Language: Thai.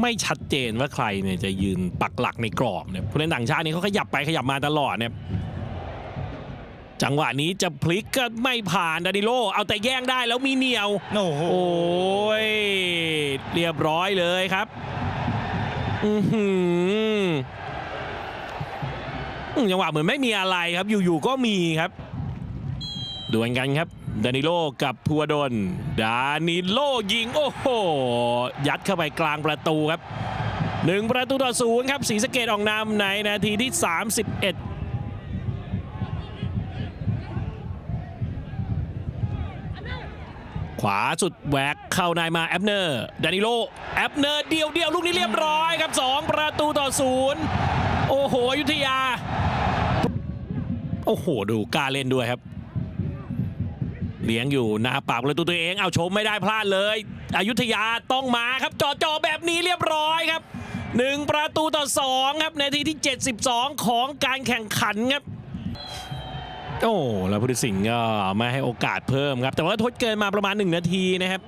ไม่ชัดเจนว่าใครเนี่ยจะยืนปักหลักในกรอบเนี่ยผู้เล่นต่างชาตินี่เขาขยับไปขยับมาตลอดเนี่ยจังหวะนี้จะพลิกก็ไม่ผ่านดานิโล เอาแต่แย่งได้แล้วมีเหนียวโอ้โหโอ้ยเรียบร้อยเลยครับอือหืออืมจังหวะเหมือนไม่มีอะไรครับ อยู่ๆก็มีครับ ดวลกันครับ ดานิโลกับพัวดน ดานิโลยิง โอ้โห ยัดเข้าไปกลางประตูครับหนึ่งประตูต่อศูนย์ครับสีสะเกตออกนำในนาทีที่ 31ขวาสุดแหวกเข้านายมาแอปเนอร์ดานิโลแอปเนอร์เดียวเดียวลูกนี้เรียบร้อยครับ 2 ประตูต่อศูนย์โอ้โหยุทธยา โอ้โห ดูกล้าเล่นด้วยครับ เลี้ยงอยู่หน้าปากเลยตูตัวเองเอาชมไม่ได้พลาดเลย อยุธยาต้องมาครับจอจอแบบนี้เรียบร้อยครับหนึ่งประตูต่อสองครับนาทีที่ 72 ของการแข่งขันครับโอ้แล้วพุทธสิงห์ก็ไม่ให้โอกาสเพิ่มครับ แต่ว่าทดเกินมาประมาณ 1 นาทีนะครับ